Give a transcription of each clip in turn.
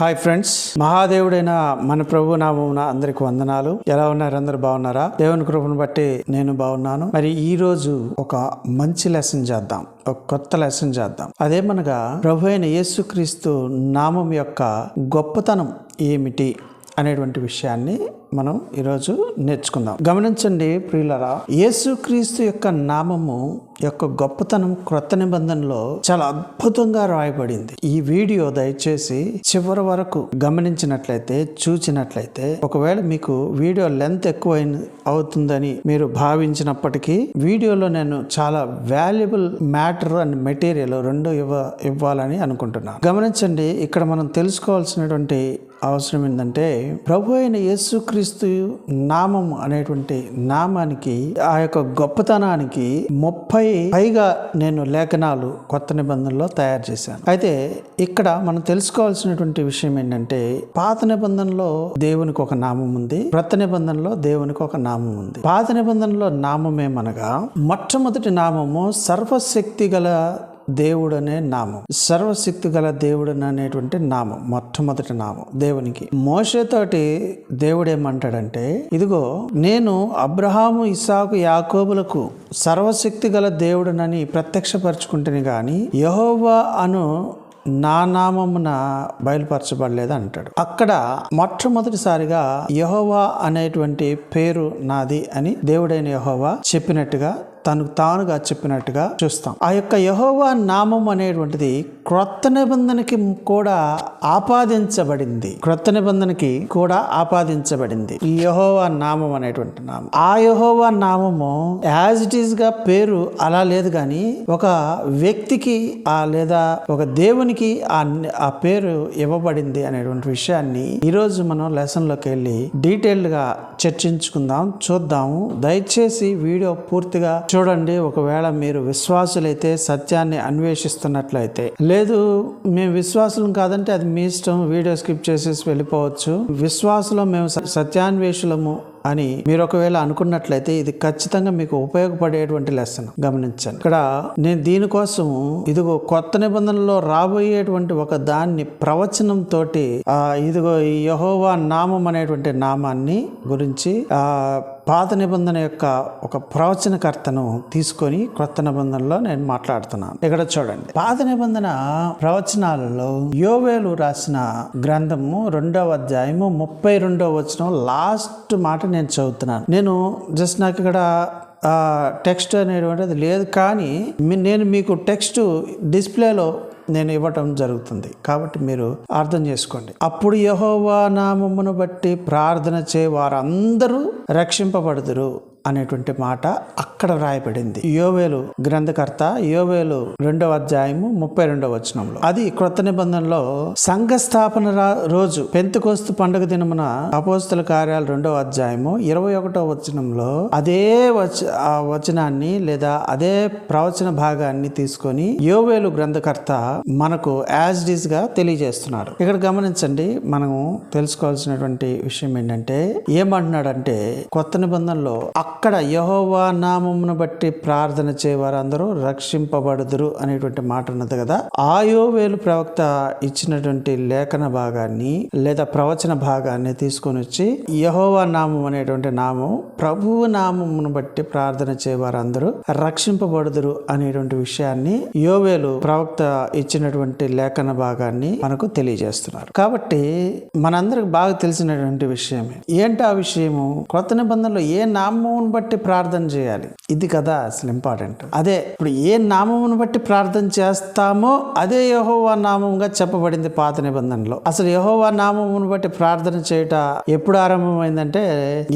Hi friends మహాదేవుడైన మన ప్రభు నామమున అందరికి వందనాలు. ఎలా ఉన్నారు? అందరు బాగున్నారా? దేవుని కృపను బట్టి నేను బాగున్నాను. మరి ఈ రోజు ఒక మంచి లెసన్ చేద్దాం. ఒక కొత్త లెసన్ చేద్దాం. అదేమనగా ప్రభు అయిన యేసుక్రీస్తు నామం యొక్క గొప్పతనం ఏమిటి అనేటువంటి విషయాన్ని మనం ఈరోజు నేర్చుకుందాం. గమనించండి ప్రియులరా యేసుక్రీస్తు యొక్క నామము యొక్క గొప్పతనం క్రొత్త నిబంధనలో చాలా అద్భుతంగా రాయబడింది. ఈ వీడియో దయచేసి చివరి వరకు గమనించినట్లయితే చూచినట్లయితే ఒకవేళ మీకు వీడియో లెంత్ ఎక్కువ అవుతుందని మీరు భావించినప్పటికీ వీడియోలో నేను చాలా వాల్యుబుల్ మ్యాటర్ అండ్ మెటీరియల్ రెండు ఇవ్వ ఇవ్వాలని అనుకుంటున్నాను. గమనించండి ఇక్కడ మనం తెలుసుకోవాల్సినటువంటి అవసరం ఏంటంటే ప్రభు అయిన యేసుక్రీస్తు నామం అనేటువంటి నామానికి ఆ యొక్క గొప్పతనానికి ముప్పై పైగా నేను లేఖనాలు కొత్త నిబంధనలో తయారు చేశాను. అయితే ఇక్కడ మనం తెలుసుకోవాల్సినటువంటి విషయం ఏంటంటే పాత నిబంధనలో దేవునికి ఒక నామం ఉంది క్రొత్త నిబంధనలో దేవునికి ఒక నామం ఉంది. పాత నిబంధనలో నామం ఏమనగా మొట్టమొదటి నామము సర్వశక్తి గల దేవుడు అనే నామం. సర్వశక్తి గల దేవుడు అనేటువంటి నామం మొట్టమొదటి నామం దేవునికి. మోసతోటి దేవుడు ఏమంటాడంటే ఇదిగో నేను అబ్రహాము ఇసాకు యాకోబులకు సర్వశక్తి గల దేవుడనని ప్రత్యక్షపరచుకుంటుని గాని యహోవా అను నా నామమున బయలుపరచబడలేదు అంటాడు. అక్కడ మొట్టమొదటిసారిగా యహోవా అనేటువంటి పేరు నాది అని దేవుడైన యహోవా చెప్పినట్టుగా తనకు తానుగా చెప్పినట్టుగా చూస్తాం. ఆ యొక్క యహోవా నామం అనేటువంటిది క్రొత్త నిబంధనకి కూడా ఆపాదించబడింది. క్రొత్త నిబంధనకి కూడా ఆపాదించబడింది. ఈ యహోవా నామం అనేటువంటి నామం. ఆ యహోవా నామము యాజ్ ఇట్ ఈస్గా పేరు అలా లేదు కానీ ఒక వ్యక్తికి ఆ లేదా ఒక దేవునికి ఆ ఆ పేరు ఇవ్వబడింది అనేటువంటి విషయాన్ని ఈరోజు మనం లెసన్లోకి వెళ్ళి డీటెయిల్డ్గా చర్చించుకుందాం చూద్దాము. దయచేసి వీడియో పూర్తిగా చూడండి. ఒకవేళ మీరు విశ్వాసులైతే సత్యాన్ని అన్వేషిస్తున్నట్లయితే. లేదు మేము విశ్వాసులం కాదంటే అది మీ ఇష్టం. వీడియో స్కిప్ చేసేసి వెళ్ళిపోవచ్చు. విశ్వాసులో మేము స- సత్యాన్వేషులము. అని మీరు ఒకవేళ అనుకున్నట్లయితే ఇది ఖచ్చితంగా మీకు ఉపయోగపడేటువంటి లెసన్ గమనించండి. ఇక్కడ నేను దీనికోసం ఇదిగో కొత్త నిబంధనలో రాబోయేటువంటి ఒక దాన్ని ప్రవచనం తోటి ఆ ఇదిగో ఈ యహోవా నామం అనేటువంటి నామాన్ని గురించి ఆ పాత నిబంధన యొక్క ఒక ప్రవచనకర్తను తీసుకొని కొత్త నిబంధనలో నేను మాట్లాడుతున్నాను. ఇక్కడ చూడండి. పాత నిబంధన ప్రవచనాలలో యోవేలు రాసిన గ్రంథము రెండవ అధ్యాయము ముప్పై రెండవ వచనం లాస్ట్ మాట నేను చదువుతున్నాను. నేను జస్ట్ నాకు ఇక్కడ టెక్స్ట్ అనేటువంటిది లేదు కానీ నేను మీకు టెక్స్ట్ డిస్ప్లేలో నేను ఇవ్వటం జరుగుతుంది. కాబట్టి మీరు అర్థం చేసుకోండి. అప్పుడు యహోవా నామమును బట్టి ప్రార్థన చే వారందరూ రక్షింపబడుదురు. అనేటువంటి మాట అక్కడ వ్రాయబడింది యోవేలు గ్రంథకర్త యోవేలు రెండవ అధ్యాయము ముప్పై రెండవ వచనంలో. అది క్రొత్త నిబంధనలో సంఘ స్థాపన రా- రోజు పెంతుకోస్తు పండుగ దినమున అపోస్తుల కార్యాలు రెండవ అధ్యాయము ఇరవై ఒకటో వచనంలో అదే వచ ఆ వచనాన్ని లేదా అదే ప్రవచన భాగాన్ని తీసుకొని యోవేలు గ్రంథకర్త మనకు యాజ్ డిస్గా తెలియజేస్తున్నాడు ఇక్కడ గమనించండి మనము తెలుసుకోవాల్సినటువంటి విషయం ఏంటంటే ఏమంటున్నాడంటే కొత్త నిబంధనలో అక్క అక్కడ యహోవా నామమును బట్టి ప్రార్థన చేయవారందరూ రక్షింపబడుదురు అనేటువంటి మాట ఉన్నది కదా. ఆ యోవేలు ప్రవక్త ఇచ్చినటువంటి లేఖన భాగాన్ని లేదా ప్రవచన భాగాన్ని తీసుకొని వచ్చి యహోవా నామం అనేటువంటి నామం ప్రభువు నామమును బట్టి ప్రార్థన చేయవారందరూ రక్షింపబడుదురు అనేటువంటి విషయాన్ని యోవేలు ప్రవక్త ఇచ్చినటువంటి లేఖన భాగాన్ని మనకు తెలియజేస్తున్నారు. కాబట్టి మనందరికి బాగా తెలిసినటువంటి విషయమే. ఏంటి ఆ విషయము? కొత్త నిబంధనలో ఏ నామమును బట్టి ప్రార్థన చేయాలి. ఇది కదా అసలు ఇంపార్టెంట్. అదే ఇప్పుడు ఏ నామమును బట్టి ప్రార్థన చేస్తామో అదే యహోవా నామంగా చెప్పబడింది పాత నిబంధనలో. అసలు యహోవా నామమును బట్టి ప్రార్థన చేయుట ఎప్పుడు ఆరంభమైందంటే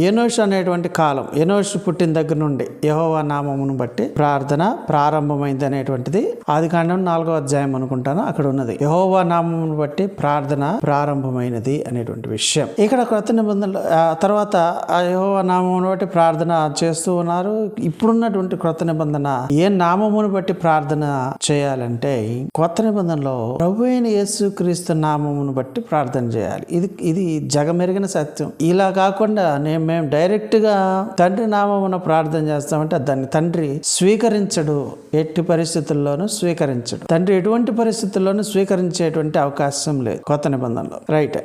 ఎనోష్ అనేటువంటి కాలం ఎనోష్ పుట్టిన దగ్గర నుండి యహోవా నామమును బట్టి ప్రార్థన ప్రారంభమైంది అనేటువంటిది ఆది కాండం నాలుగో అధ్యాయం అనుకుంటాను. అక్కడ ఉన్నది యహోవా నామమును బట్టి ప్రార్థన ప్రారంభమైనది అనేటువంటి విషయం. ఇక్కడ కొత్త నిబంధనలు తర్వాత ఆ యహోవా నామమును బట్టి ప్రార్థన చేస్తూ ఉన్నారు. ఇప్పుడున్నటువంటి కొత్త నిబంధన ఏ నామమును బట్టి ప్రార్థన చేయాలంటే కొత్త నిబంధనలో ప్రభు అయిన యేసు క్రీస్తు నామమును బట్టి ప్రార్థన చేయాలి. ఇది ఇది జగమెరిగిన సత్యం. ఇలా కాకుండా నేను మేము డైరెక్ట్గా తండ్రి నామమున ప్రార్థన చేస్తామంటే దాన్ని తండ్రి స్వీకరించడు. ఎట్టి పరిస్థితుల్లోనూ స్వీకరించడు. తండ్రి ఎటువంటి పరిస్థితుల్లోనూ స్వీకరించేటువంటి అవకాశం లేదు కొత్త నిబంధనలో. రైట్.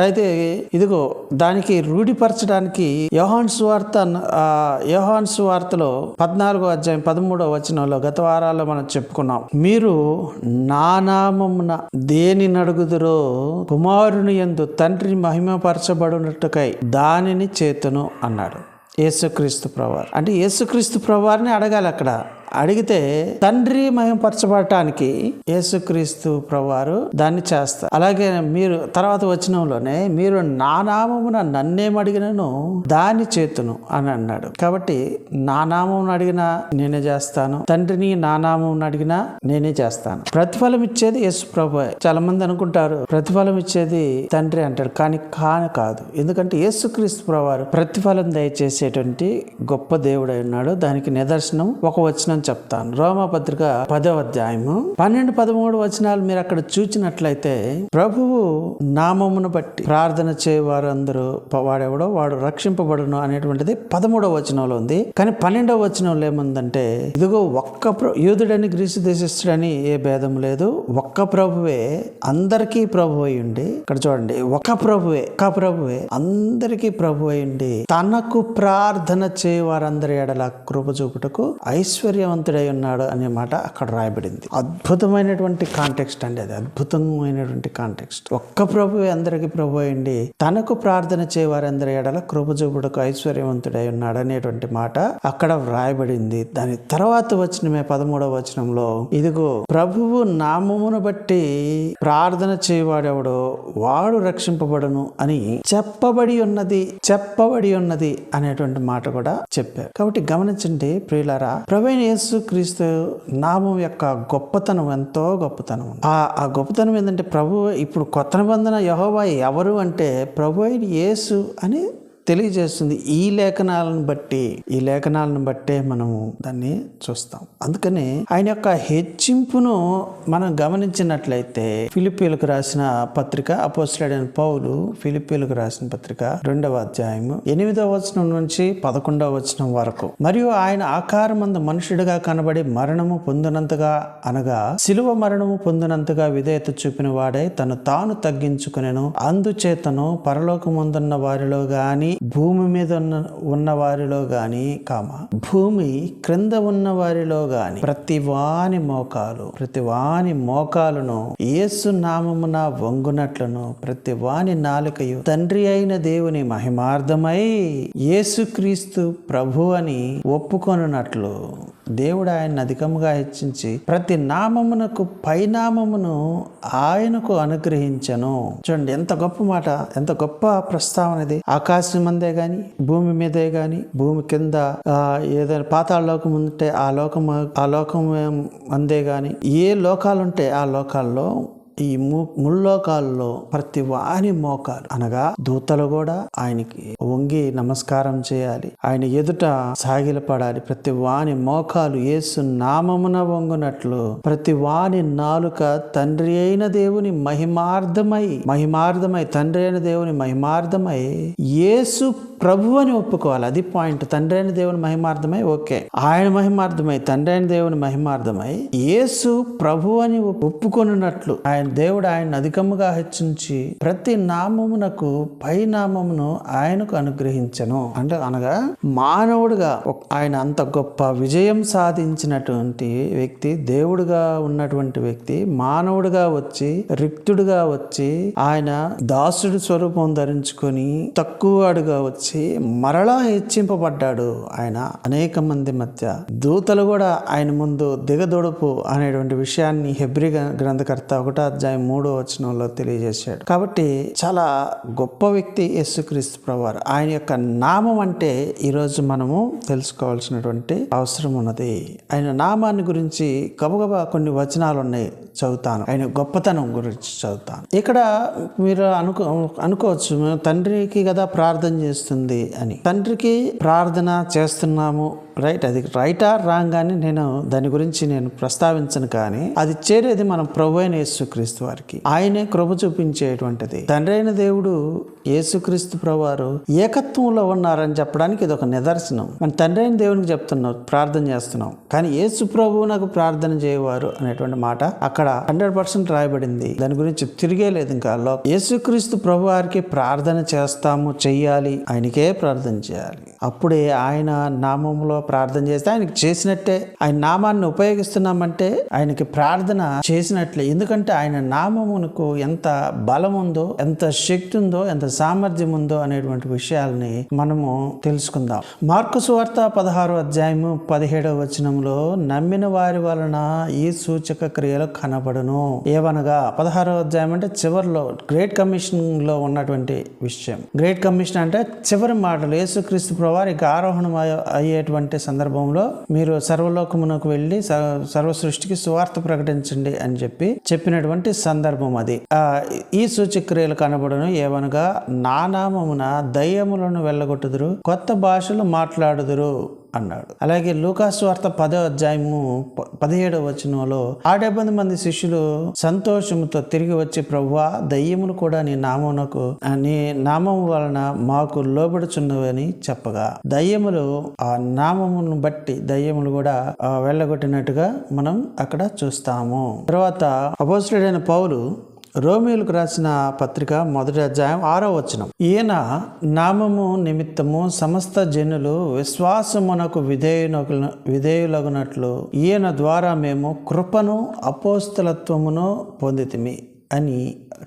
అయితే ఇదిగో దానికి రూఢిపరచడానికి యోహాన్ సువార్త యోహాన్స్ వార్తలో పద్నాలుగో అధ్యాయం పదమూడో వచనంలో గత వారాల్లో మనం చెప్పుకున్నాం. మీరు నానామమున దేని నడుగుదురో కుమారుని యందు తండ్రి మహిమపరచబడినట్టుకై దానిని చేతును అన్నాడు. యేసుక్రీస్తు ప్రవార్ అంటే యేసుక్రీస్తు ప్రవారిని అడగాలి అక్కడ. అడిగితే తండ్రి మహిమపరచబడటానికి యేసుక్రీస్తు ప్రభువారు దాన్ని చేస్తారు. అలాగే మీరు తర్వాత వచనంలోనే మీరు నా నామమున నన్నేం అడిగినను దాని చేతును అని అన్నాడు. కాబట్టి నా నామం అడిగినా నేనే చేస్తాను. తండ్రిని నా నామం అడిగినా నేనే చేస్తాను. ప్రతిఫలం ఇచ్చేది యేసు ప్రభు చాలా మంది అనుకుంటారు ప్రతిఫలం ఇచ్చేది తండ్రి అంటాడు. కానీ కాని కాదు. ఎందుకంటే యేసుక్రీస్తు ప్రభువారు ప్రతిఫలం దయచేసేటువంటి గొప్ప దేవుడై ఉన్నాడు. దానికి నిదర్శనం ఒక వచనం చెప్తాను. రోమపత్రిక పదవ అధ్యాయము పన్నెండు పదమూడు వచనాలు మీరు అక్కడ చూచినట్లయితే ప్రభువు నామమును బట్టి ప్రార్థన చేయవారు అందరూ వాడెవడో వాడు రక్షింపబడును అనేటువంటిది పదమూడవ వచనంలో ఉంది. కానీ పన్నెండవ వచనంలో ఏముందంటే ఇదిగో ఒక్క ప్ర- యూదుడని గ్రీసు దేశిస్తుడని ఏ భేదం లేదు. ఒక్క ప్రభువే అందరికీ ప్రభు అయ్యుండి ఇక్కడ చూడండి ఒక ప్రభువే ఒక ప్రభువే అందరికీ ప్రభు అయ్యుండి తనకు ప్రార్థన చేయవారందరి ఎడల కృప చూపుటకు ఐశ్వర్యం ఐశ్వర్యవంతుడై ఉన్నాడు అనే మాట అక్కడ రాయబడింది. అద్భుతమైనటువంటి కాంటెక్స్ట్ అండి అది. అద్భుతమైనటువంటి కాంటెక్స్ట్ ఒక్క ప్రభువే అందరికీ ప్రభు అయింది తనకు ప్రార్థన చేయవారందరి ఎడల కృప ఐశ్వర్యవంతుడై ఉన్నాడు అనేటువంటి మాట అక్కడ వ్రాయబడింది. దాని తర్వాత వచ్చినమే పదమూడవ వచనంలో ఇదిగో ప్రభువు నామమును బట్టి ప్రార్థన చేయవాడెవడో వాడు రక్షింపబడును అని చెప్పబడి ఉన్నది చెప్పబడి ఉన్నది అనేటువంటి మాట కూడా చెప్పారు. కాబట్టి గమనించండి ప్రియులారా ప్రవీణ్ యేసుక్రీస్తు నామం యొక్క గొప్పతనం ఎంతో గొప్పతనం. ఆ ఆ గొప్పతనం ఏంటంటే ప్రభు ఇప్పుడు కొత్త నిబంధన యహోవా ఎవరు అంటే ప్రభు యేసు అని తెలియజేస్తుంది. ఈ లేఖనాలను బట్టి ఈ లేఖనాలను బట్టే మనము దాన్ని చూస్తాం. అందుకని ఆయన యొక్క హెచ్చింపును మనం గమనించినట్లయితే ఫిలిపీలకు రాసిన పత్రిక అపోస్టడైన పౌలు ఫిలిపీలకు రాసిన పత్రిక రెండవ అధ్యాయము ఎనిమిదవ వచనం నుంచి పదకొండవ వచనం వరకు. మరియు ఆయన ఆకారమందు మనుషుడిగా కనబడి మరణము పొందినంతగా అనగా శిలువ మరణము పొందినంతగా విధేయత చూపిన వాడే తను తాను తగ్గించుకునేను. అందుచేతను పరలోకముందున్న వారిలో గాని భూమి మీద ఉన్న ఉన్న వారిలో గాని కామ భూమి క్రింద ఉన్న వారిలో గాని ప్రతి వాని మోకాలు ప్రతి వాని మోకాలును యేసు నామమున వంగునట్లను ప్రతి వాని నాలుకయు తండ్రి అయిన దేవుని మహిమార్థమై యేసుక్రీస్తు ప్రభు అని ఒప్పుకొనున్నట్లు దేవుడు ఆయన్ని అధికముగా హెచ్చించి ప్రతి నామమునకు పైనామమును ఆయనకు అనుగ్రహించను. చూడండి ఎంత గొప్ప మాట ఎంత గొప్ప ప్రస్తావన ఇది. ఆకాశం అందే కానీ భూమి మీదే కానీ భూమి కింద ఏదైనా పాతాళ లోకం ఉంటే ఆ లోకం ఆ లోకం అందే కానీ ఏ లోకాలుంటే ఆ లోకాల్లో ఈ ము ముల్లోకాల్లో ప్రతి వాని మోకాలు. అనగా దూతలు కూడా ఆయనకి వంగి నమస్కారం చేయాలి. ఆయన ఎదుట సాగిలపడాలి. ప్రతి వాని మోకాలు యేసు నామమున వంగునట్లు ప్రతి వాని నాలుక తండ్రి అయిన దేవుని మహిమార్థమై మహిమార్థమై తండ్రి అయిన దేవుని మహిమార్థమై యేసు ప్రభు అని ఒప్పుకోవాలి. అది పాయింట్. తండ్రి అయిన దేవుని మహిమార్థమై ఓకే. ఆయన మహిమార్థమై తండ్రి అయిన దేవుని మహిమార్థమై యేసు ప్రభు అని ఒప్పుకొనున్నట్లు ఆయన దేవుడు ఆయన అధికముగా హెచ్చించి ప్రతి నామమునకు పై నామమును ఆయనకు అనుగ్రహించను. అంటే అనగా మానవుడుగా ఆయన అంత గొప్ప విజయం సాధించినటువంటి వ్యక్తి దేవుడుగా ఉన్నటువంటి వ్యక్తి మానవుడిగా వచ్చి రిక్తుడుగా వచ్చి ఆయన దాసుడి స్వరూపం ధరించుకొని తక్కువగా వచ్చి మరలా హెచ్చింపబడ్డాడు ఆయన అనేక మంది మధ్య. దూతలు కూడా ఆయన ముందు దిగదొడుపు అనేటువంటి విషయాన్ని హెబ్రి గ్రంథకర్త ఒకటో అధ్యాయం మూడో వచనంలో తెలియజేశాడు. కాబట్టి చాలా గొప్ప వ్యక్తి యేసుక్రీస్తు ప్రభువారు. ఆయన యొక్క నామం అంటే ఈరోజు మనము తెలుసుకోవాల్సినటువంటి అవసరం ఉన్నది. ఆయన నామాన్ని గురించి గబగబా కొన్ని వచనాలు ఉన్నాయి చదువుతాను. ఆయన గొప్పతనం గురించి చదువుతాను. ఇక్కడ మీరు అనుకో అనుకోవచ్చు మేము తండ్రికి కదా ప్రార్థన చేస్తుంది అని. తండ్రికి ప్రార్థన చేస్తున్నాము రైట్ అది రైట్ ఆర్ రాంగ్ అని నేను దాని గురించి నేను ప్రస్తావించను కానీ అది చేరేది మనం ప్రభు అయిన యేసుక్రీస్తు వారికి. ఆయనే కృప చూపించేటువంటిది. తండ్రి అయిన దేవుడు యేసుక్రీస్తు ప్రభువారు ఏకత్వంలో ఉన్నారని చెప్పడానికి ఇది ఒక నిదర్శనం. మన తండ్రి అయిన దేవునికి చెప్తున్నాం ప్రార్థన చేస్తున్నాం. కానీ యేసు ప్రభువు నాకు ప్రార్థన చేయవారు అనేటువంటి మాట అక్కడ హండ్రెడ్ పర్సెంట్ రాయబడింది. దాని గురించి తిరిగే లేదు ఇంకా. యేసుక్రీస్తు ప్రభు వారికి ప్రార్థన చేస్తాము చెయ్యాలి ఆయనకే ప్రార్థన చేయాలి. అప్పుడే ఆయన నామంలో ప్రార్థన చేస్తే ఆయనకి చేసినట్టే. ఆయన నామాన్ని ఉపయోగిస్తున్నామంటే ఆయనకి ప్రార్థన చేసినట్లే. ఎందుకంటే ఆయన నామమునకు ఎంత బలం ఉందో ఎంత శక్తి ఉందో ఎంత సామర్థ్యం ఉందో అనేటువంటి విషయాల్ని మనము తెలుసుకుందాం. మార్కు సువార్త పదహారో అధ్యాయము పదిహేడవ వచనంలో నమ్మిన వారి వలన ఈ సూచక క్రియలు కనబడును. ఏవనగా పదహారో అధ్యాయం అంటే చివరిలో గ్రేట్ కమిషన్లో ఉన్నటువంటి విషయం. గ్రేట్ కమిషన్ అంటే చివరి మాటలు. యేసుక్రీస్తు ప్రవారికి ఆరోహణం అయ్యేటువంటి సందర్భంలో మీరు సర్వలోకమునకు వెళ్ళి స- సర్వ సృష్టికి సువార్త ప్రకటించండి అని చెప్పి చెప్పినటువంటి సందర్భం అది. ఈ ఈ సూచక్రియలు కనబడును. ఏవనగా నా నామమున దయ్యములను వెళ్ళగొట్టుదురు కొత్త భాషలు మాట్లాడుదురు అన్నాడు. అలాగే లూకాసు వార్త పదో అధ్యాయము ప- పదిహేడవ వచనంలో ఆ మంది శిష్యులు సంతోషముతో తిరిగి వచ్చి ప్రవ్వా దయ్యములు కూడా నీ నామమునకు నీ నామం వలన మాకు లోబడుచున్నవని చెప్పగా. దయ్యములు ఆ నామమును బట్టి దయ్యములు కూడా వెళ్ళగొట్టినట్టుగా మనం అక్కడ చూస్తాము. తర్వాత అపోజిటెడ్ పౌలు రోమిలకు రాసిన పత్రిక మొదటి అధ్యాయం ఆరో వచనం. ఈయన నామము నిమిత్తము సమస్త జనులు విశ్వాసమునకు విధేయునకు విధేయులగునట్లు ఈయన ద్వారా మేము కృపను అపోస్తలత్వమును పొందితిమి అని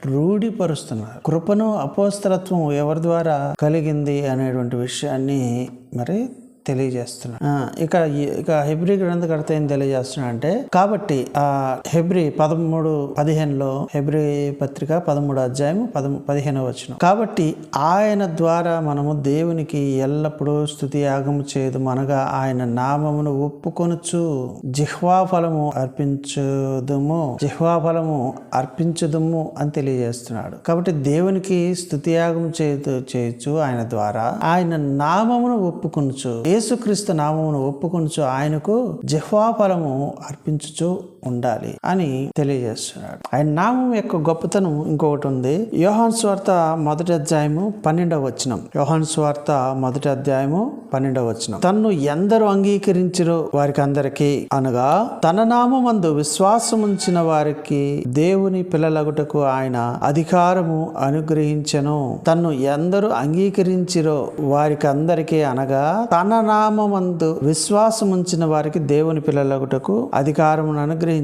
రూఢిపరుస్తున్నారు. కృపను అపోస్తలత్వం ఎవరి ద్వారా కలిగింది అనేటువంటి విషయాన్ని మరి తెలియజేస్తున్నాడు ఇక ఇక హెబ్రి గ్రంథకర్త ఏం తెలియజేస్తున్నాడు అంటే కాబట్టి ఆ హెబ్రి పదమూడు పదిహేనులో హెబ్రి పత్రిక పదమూడు అధ్యాయం పదము పదిహేను వచ్చిన కాబట్టి ఆయన ద్వారా మనము దేవునికి ఎల్లప్పుడూ స్థుతి యాగము చేయదు అనగా ఆయన నామమును ఒప్పుకొనుచు జిహ్వా ఫలము అర్పించదుము జిహ్వా ఫలము అర్పించుదుము అని తెలియజేస్తున్నాడు. కాబట్టి దేవునికి స్థుతి యాగం చేయదు చేయొచ్చు ఆయన ద్వారా ఆయన నామమును ఒప్పుకొనుచు యేసుక్రీస్తు నామమును ఒప్పుకొనుచు ఆయనకు జిహ్వా ఫలము అర్పించుచు ఉండాలి అని తెలియజేస్తున్నాడు. ఆయన నామం యొక్క గొప్పతనం ఇంకొకటి ఉంది. యోహాన్ స్వార్త మొదటి అధ్యాయము పన్నెండవ వచనం. యోహాన్ స్వార్త మొదటి అధ్యాయము పన్నెండవ వచనం. తన్ను ఎందరు అంగీకరించిరో వారికి అందరికీ అనగా తన నామందు విశ్వాసం ఉంచిన వారికి దేవుని పిల్లలగుటకు ఆయన అధికారము అనుగ్రహించను. తన్ను ఎందరు అంగీకరించిరో వారికి అందరికీ అనగా తన నామందు విశ్వాసం ఉంచిన వారికి దేవుని పిల్లలగుటకు అధికారమును అనుగ్రహించెను.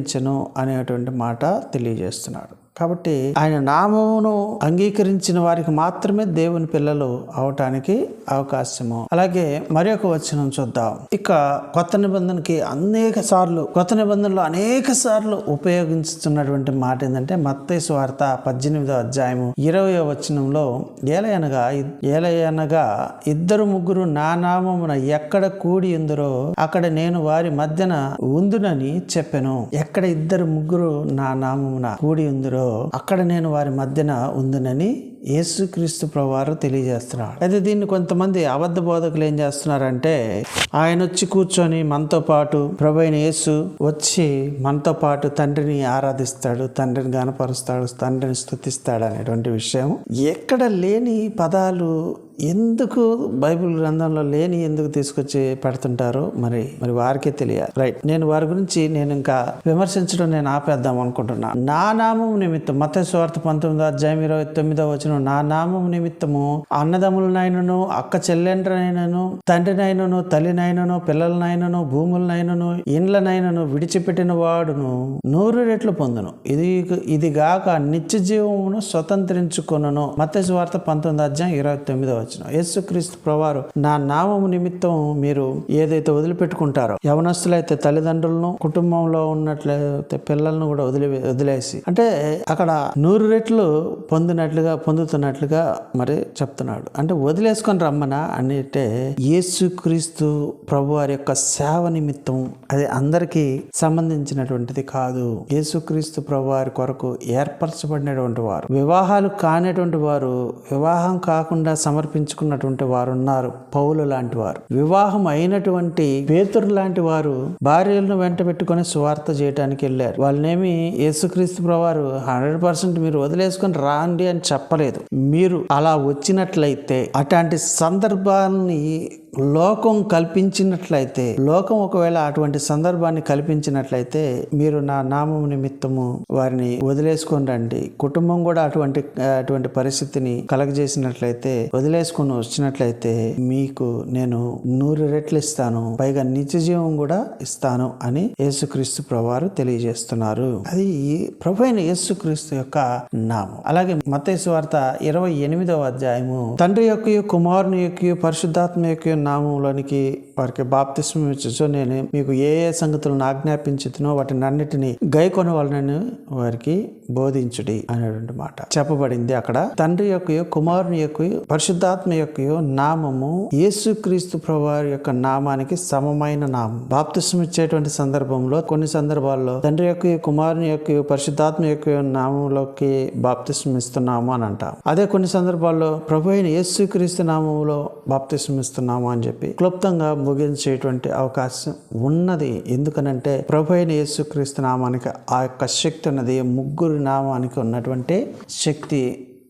అనేటువంటి మాట తెలియజేస్తున్నాడు. కాబట్టి ఆయన నామమును అంగీకరించిన వారికి మాత్రమే దేవుని పిల్లలు అవటానికి అవకాశము. అలాగే మరి ఒక వచనం చూద్దాం. ఇక కొత్త నిబంధనకి అనేక సార్లు కొత్త నిబంధనలో అనేక సార్లు ఉపయోగించుతున్నటువంటి మాట ఏంటంటే మత్తయి వార్త పద్దెనిమిదో అధ్యాయము ఇరవై వచనంలో ఏలయనగా ఏలయనగా ఇద్దరు ముగ్గురు నా నామమున ఎక్కడ కూడి ఉందరో అక్కడ నేను వారి మధ్యన ఉందునని చెప్పాను. ఎక్కడ ఇద్దరు ముగ్గురు నా నామమున కూడి ఉందరో అక్కడ నేను వారి మధ్యన ఉందునని యేసుక్రీస్తు ప్రభువారు తెలియజేస్తున్నాడు. అయితే దీన్ని కొంతమంది అబద్ధ బోధకులు ఏం చేస్తున్నారంటే ఆయన వచ్చి కూర్చొని మనతో పాటు ప్రభు అయిన యేసు వచ్చి మనతో పాటు తండ్రిని ఆరాధిస్తాడు తండ్రిని గనపరుస్తాడు తండ్రిని స్తుతిస్తాడు అనేటువంటి విషయం. ఎక్కడ లేని పదాలు ఎందుకు బైబిల్ గ్రంథంలో లేని ఎందుకు తీసుకొచ్చి పెడుతుంటారో మరి మరి వారికే తెలియాలి. రైట్. నేను వారి గురించి నేను ఇంకా విమర్శించడం నేను ఆపేద్దాం అనుకుంటున్నా. నా నామం నిమిత్తం మత స్వార్థ పంతొమ్మిదో అధ్యాయం ఇరవై తొమ్మిదో వచ్చిన నా నామం నిమిత్తము అన్నదమ్ములనైనను అక్క చెల్లెండ్రనైనను తండ్రినైనను తల్లినైనను పిల్లలనైనను భూములనైనను ఇండ్లనైనను విడిచిపెట్టిన వాడును నూరు రెట్లు పొందును. ఇది ఇది గాక నిత్య జీవమును స్వతంత్రించుకును మత్త వార్త పంతొమ్మిది అధ్యాయం ఇరవై తొమ్మిదో వచ్చిన యేసుక్రీస్తు ప్రవారు నా నామము నిమిత్తం మీరు ఏదైతే వదిలిపెట్టుకుంటారో యవనస్తులైతే తల్లిదండ్రులను కుటుంబంలో ఉన్నట్లయితే పిల్లలను కూడా వదిలి వదిలేసి అంటే అక్కడ నూరు రెట్లు పొందినట్లుగా పొందు పొందుతున్నట్లుగా మరి చెప్తున్నాడు. అంటే వదిలేసుకొని రమ్మనా అంటే యేసుక్రీస్తు ప్రభు వారి యొక్క సేవ నిమిత్తం అది అందరికీ సంబంధించినటువంటిది కాదు. యేసుక్రీస్తు ప్రభు వారి కొరకు ఏర్పరచబడినటువంటి వారు వివాహాలు కానటువంటి వారు వివాహం కాకుండా సమర్పించుకున్నటువంటి వారు ఉన్నారు. పౌలు లాంటి వారు వివాహం అయినటువంటి పేతురు లాంటి వారు భార్యలను వెంట పెట్టుకొని సువార్త చేయడానికి వెళ్ళారు. వాళ్ళనేమి యేసుక్రీస్తు ప్రభువారు హండ్రెడ్ పర్సెంట్ మీరు వదిలేసుకొని రాండి అని చెప్పలేదు. మీరు అలా వచ్చినట్లయితే అట్లాంటి సందర్భాన్ని లోకం కల్పించినట్లయితే లోకం ఒకవేళ అటువంటి సందర్భాన్ని కల్పించినట్లయితే మీరు నా నామం నిమిత్తము వారిని వదిలేసుకొని రండి. కుటుంబం కూడా అటువంటి అటువంటి పరిస్థితిని కలగజేసినట్లయితే వదిలేసుకొని వచ్చినట్లయితే మీకు నేను నూరు రెట్లు ఇస్తాను పైగా నిత్య జీవం కూడా ఇస్తాను అని యేసుక్రీస్తు ప్రభువారు తెలియజేస్తున్నారు. అది ప్రభు అయిన యేసుక్రీస్తు యొక్క నామం. అలాగే మత్తయి వార్త ఇరవై ఎనిమిదవ అధ్యాయము. తండ్రి యొక్క కుమారుని యొక్క పరిశుద్ధాత్మ యొక్క నామంలోనికి వారికి బాప్తిస్మం ఇచ్చు నేను మీకు ఏ ఏ సంగతులను ఆజ్ఞాపించుతునో వాటిని అన్నిటిని గైకొని వాళ్ళని వారికి బోధించుడి అనేటువంటి మాట. చెప్పబడింది అక్కడ. తండ్రి యొక్క కుమారుని యొక్క పరిశుద్ధాత్మ యొక్క నామము యేసుక్రీస్తు ప్రభువారి యొక్క నామానికి సమమైన నామం. బాప్తిస్మం ఇచ్చేటువంటి సందర్భంలో కొన్ని సందర్భాల్లో తండ్రి యొక్క కుమారుని యొక్క పరిశుద్ధాత్మ యొక్క నామంలోకి బాప్తిస్మం ఇస్తున్నాము అని అంటాం. అదే కొన్ని సందర్భాల్లో ప్రభు అయిన యేసుక్రీస్తు నామంలో బాప్తిస్మం ఇస్తున్నాము అని చెప్పి క్లుప్తంగా ముగించేటువంటి అవకాశం ఉన్నది. ఎందుకనంటే ప్రభు అయిన యేసుక్రీస్తు నామానికి ఆ యొక్క శక్తి ఉన్నది. ముగ్గురు నామానికి ఉన్నటువంటి శక్తి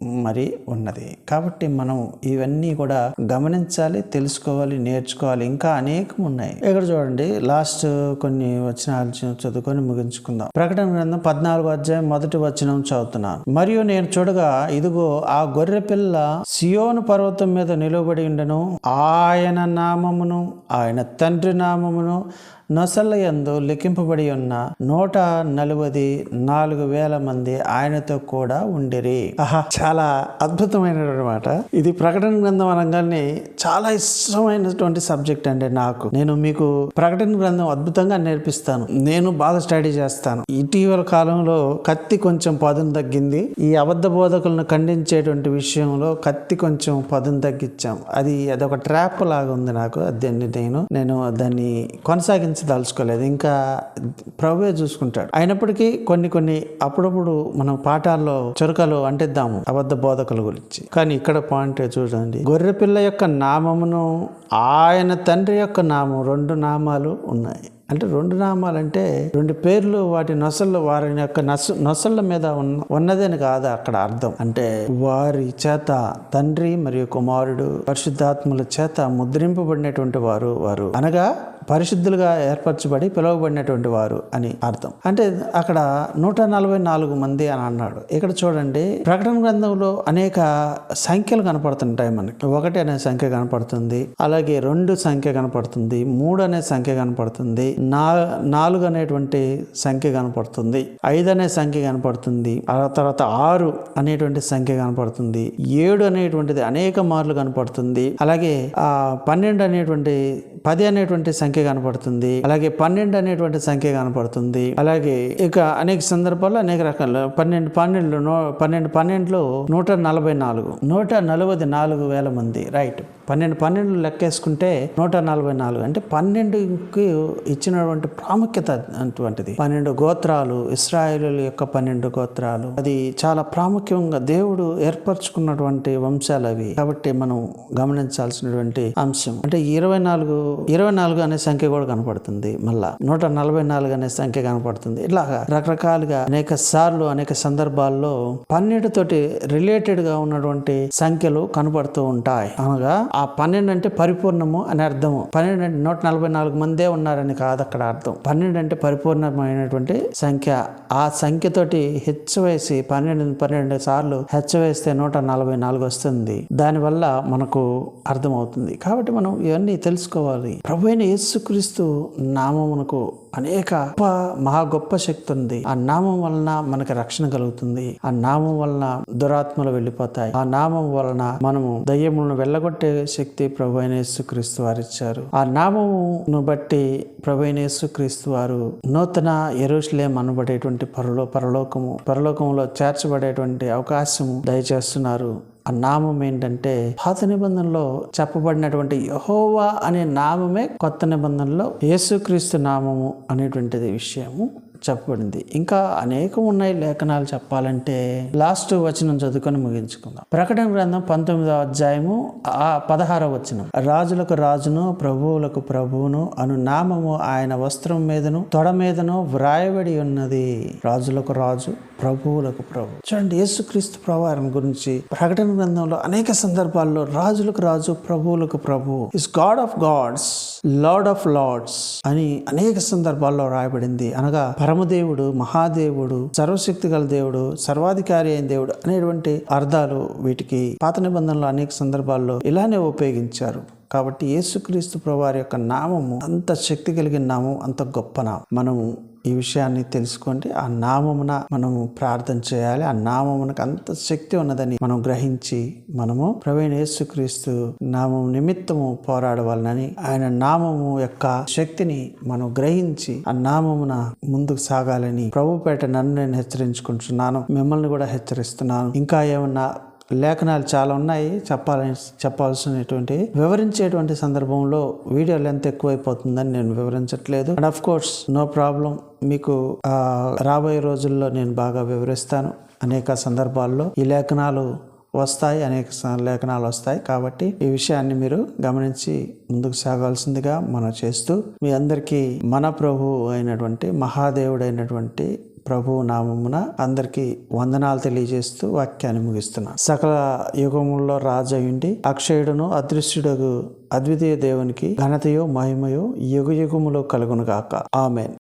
మరి ఉన్నది. కాబట్టి మనం ఇవన్నీ కూడా గమనించాలి తెలుసుకోవాలి నేర్చుకోవాలి. ఇంకా అనేకం ఉన్నాయి. ఇక్కడ చూడండి లాస్ట్ కొన్ని వచనాలు చదువుకొని ముగించుకుందాం. ప్రకటన గ్రంథం పద్నాలుగు అధ్యాయం మొదటి వచనం చదువుతున్నాను. మరియు నేను చూడగా ఇదిగో ఆ గొర్రె పిల్ల సియోను పర్వతం మీద నిలబడి ఉండను. ఆయన నామమును ఆయన తండ్రి నామమును నొసళ్ళ లిఖింపబడి ఉన్న నూట నలువది నాలుగు వేల మంది ఆయనతో కూడా ఉండిరి. ఆహా చాలా అద్భుతమైనటువంటి మాట ఇది ప్రకటన గ్రంథం అనగానే చాలా ఇష్టమైనటువంటి సబ్జెక్ట్ అండి నాకు. నేను మీకు ప్రకటన గ్రంథం అద్భుతంగా నేర్పిస్తాను. నేను బాగా స్టడీ చేస్తాను. ఇటీవల కాలంలో కత్తి కొంచెం పదును తగ్గింది. ఈ అబద్ధ బోధకులను ఖండించేటువంటి విషయంలో కత్తి కొంచెం పదును తగ్గించాం. అది అదొక ట్రాప్ లాగా ఉంది నాకు. దాన్ని నేను నేను దాన్ని కొనసాగించదలుచుకోలేదు ఇంకా ప్రభువే చూసుకుంటాడు. అయినప్పటికీ కొన్ని కొన్ని అప్పుడప్పుడు మనం పాఠాల్లో చురకలు అంటిద్దాము అబద్ధ బోధకుల గురించి. కానీ ఇక్కడ పాయింట్ చూడండి. గొర్రెపిల్ల యొక్క నామమును ఆయన తండ్రి యొక్క నామం రెండు నామాలు ఉన్నాయి. అంటే రెండు నామాలు అంటే రెండు పేర్లు వాటి నొసళ్ళు వారి యొక్క నస నొసళ్ళ మీద ఉన్న ఉన్నదని కాదు అక్కడ అర్థం. అంటే వారి చేత తండ్రి మరియు కుమారుడు పరిశుద్ధాత్ముల చేత ముద్రింపబడినటువంటి వారు వారు అనగా పరిశుద్ధులుగా ఏర్పరచబడి పిలువబడినటువంటి వారు అని అర్థం. అంటే అక్కడ నూట నలభై నాలుగు మంది అని అన్నాడు. ఇక్కడ చూడండి ప్రకటన గ్రంథంలో అనేక సంఖ్యలు కనపడుతుంటాయి మనకి. ఒకటి అనే సంఖ్య కనపడుతుంది అలాగే రెండు సంఖ్య కనపడుతుంది మూడు అనే సంఖ్య కనపడుతుంది నా నాలుగు అనేటువంటి సంఖ్య కనపడుతుంది ఐదు అనే సంఖ్య కనపడుతుంది ఆ తర్వాత ఆరు అనేటువంటి సంఖ్య కనపడుతుంది ఏడు అనేటువంటిది అనేక మార్లు కనపడుతుంది అలాగే ఆ పన్నెండు అనేటువంటి పది అనేటువంటి సంఖ్య సంఖ్య కనపడుతుంది. అలాగే పన్నెండు అనేటువంటి సంఖ్య కనపడుతుంది. అలాగే ఇక అనేక సందర్భాల్లో అనేక రకాల. పన్నెండు పన్నెండు నూ పన్నెండు పన్నెండులో నూట నలభై నాలుగు నూట నలభై నాలుగు వేల మంది. రైట్. పన్నెండు పన్నెండు లెక్కేసుకుంటే నూట నలభై నాలుగు. అంటే పన్నెండుకి ఇచ్చినటువంటి ప్రాముఖ్యత అటువంటిది. పన్నెండు గోత్రాలు ఇస్రాయేలు యొక్క పన్నెండు గోత్రాలు. అది చాలా ప్రాముఖ్యంగా దేవుడు ఏర్పరచుకున్నటువంటి వంశాలు అవి. కాబట్టి మనం గమనించాల్సినటువంటి అంశం. అంటే ఇరవై నాలుగు ఇరవై నాలుగు అనే సంఖ్య కూడా కనపడుతుంది మళ్ళా. నూట నలభై నాలుగు అనే సంఖ్య కనపడుతుంది. ఇలాగా రకరకాలుగా అనేక సార్లు అనేక సందర్భాల్లో పన్నెండు తోటి రిలేటెడ్గా ఉన్నటువంటి సంఖ్యలు కనపడుతూ ఉంటాయి. అనగా ఆ పన్నెండు అంటే పరిపూర్ణము అని అర్థము. పన్నెండు అంటే నూట నలభై నాలుగు మందే ఉన్నారని కాదు అక్కడ అర్థం. పన్నెండు అంటే పరిపూర్ణమైనటువంటి సంఖ్య. ఆ సంఖ్యతోటి హెచ్చవేసి పన్నెండు పన్నెండు సార్లు హెచ్చవేస్తే నూట నలభై నాలుగు వస్తుంది. దానివల్ల మనకు అర్థమవుతుంది. కాబట్టి మనం ఇవన్నీ తెలుసుకోవాలి. ప్రభు అయిన యేసుక్రీస్తు నామమునకు అనేక గొప్ప మహా గొప్ప శక్తి ఉంది. ఆ నామం వలన మనకు రక్షణ కలుగుతుంది. ఆ నామం వలన దురాత్మలు వెళ్ళిపోతాయి. ఆ నామం వలన మనము దయ్యములను వెళ్ళగొట్టే శక్తి ప్రభు అయిన యేసుక్రీస్తు వారు ఇచ్చారు ఆ నామమును బట్టి ప్రభు అయిన యేసుక్రీస్తు వారు నూతన ఎరుషులేం అనబడేటువంటి పరలో పరలోకము పరలోకంలో చేర్చబడేటువంటి అవకాశము దయచేస్తున్నారు. ఆ నామం ఏంటంటే పాత నిబంధనలో చెప్పబడినటువంటి యహోవా అనే నామమే కొత్త నిబంధనలో యేసుక్రీస్తు నామము అనేటువంటిది విషయము చెప్పబడింది. ఇంకా అనేకం ఉన్నాయి లేఖనాలు చెప్పాలంటే లాస్ట్ వచనం చదువుకొని ముగించుకుందాం. ప్రకటన గ్రంథం పంతొమ్మిదవ అధ్యాయము ఆ పదహారవ వచనం. రాజులకు రాజును ప్రభువులకు ప్రభువును అను నామము ఆయన వస్త్రం మీదను తొడ మీదను వ్రాయబడి ఉన్నది. రాజులకు రాజు ప్రభువులకు ప్రభు. చూడండి యేసుక్రీస్తు ప్రవారం గురించి ప్రకటన గ్రంథంలో అనేక సందర్భాల్లో రాజులకు రాజు ప్రభువులకు ప్రభు. Is God of gods Lord of lords అని అనేక సందర్భాల్లో రాయబడింది. అనగా పరమదేవుడు మహాదేవుడు సర్వశక్తి గల దేవుడు సర్వాధికారి అయిన దేవుడు అనేటువంటి అర్థాలు వీటికి పాత నిబంధనలు అనేక సందర్భాల్లో ఇలానే ఉపయోగించారు. కాబట్టి యేసుక్రీస్తు ప్రభువారి యొక్క నామము అంత శక్తి కలిగిన నామం అంత గొప్ప నామం. మనము ఈ విషయాన్ని తెలుసుకోండి ఆ నామమున మనము ప్రార్థన చేయాలి. ఆ నామమునకు అంత శక్తి ఉన్నదని మనం గ్రహించి మనము ప్రవీణ యేసుక్రీస్తు నామం నిమిత్తము పోరాడవాలనని ఆయన నామము యొక్క శక్తిని మనం గ్రహించి ఆ నామమున ముందుకు సాగాలని ప్రభుపేట నన్ను నేను హెచ్చరించుకుంటున్నాను. మిమ్మల్ని కూడా హెచ్చరిస్తున్నాను. ఇంకా ఏమన్నా లేఖనాలు చాలా ఉన్నాయి. చెప్పాలని చెప్పాల్సినటువంటి వివరించేటువంటి సందర్భంలో వీడియో లెంత్ ఎక్కువైపోతుందని నేను వివరించట్లేదు. And of course no problem మీకు రాబోయే రోజుల్లో నేను బాగా వివరిస్తాను. అనేక సందర్భాల్లో ఈ లేఖనాలు వస్తాయి అనేక లేఖనాలు వస్తాయి. కాబట్టి ఈ విషయాన్ని మీరు గమనించి ముందుకు సాగాల్సిందిగా మనం చేస్తూ మీ అందరికీ మన ప్రభు అయినటువంటి మహాదేవుడైనటువంటి ప్రభు నామమున అందరికీ వందనాలు తెలియజేస్తూ వాక్యాన్ని ముగిస్తున్నాను సకల యుగముల్లో రాజయుండి అక్షయుడును అదృశ్యుడగు అద్వితీయ దేవునికి ఘనతయో మహిమయో యుగ యుగములో కలుగును గాక ఆమెన్.